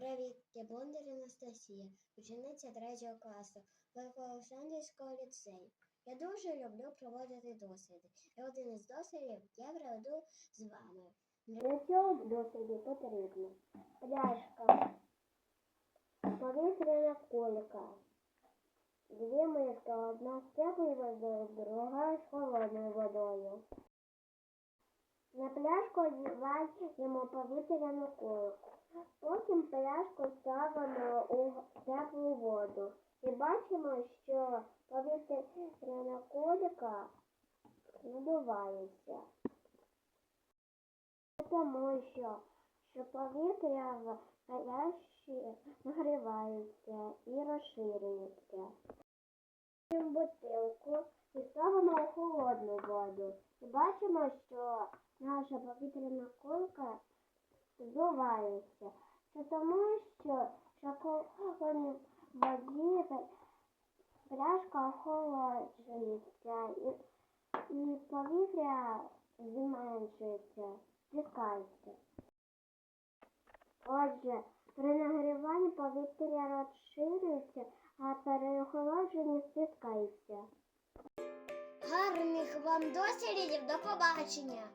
Я Бондар Анастасія, учениця третього класу Великоолександрівського ліцею. Я дуже люблю проводити досліди. І один із дослідів я проведу з вами. Для цього досліду потрібно пляшка, повітряна кулька, дві миски, одна з теплою водою, друга з холодною водою. На пляшку одіваємо повітряну кульку. Потім пляшку ставимо у теплу воду. І бачимо, що повітряна кулька надувається. Тому що, що повітря в пляшці нагрівається і розширюється. Бутилку і ставимо у холодну воду. І бачимо, що наша повітряна кулька здувається. Це тому, що в воді пляшка охолоджується і, і повітря зменшується, стискається. Отже, при нагріванні повітря розширюється, а при охолодженні стискається. Гарних вам дослідів, до побачення!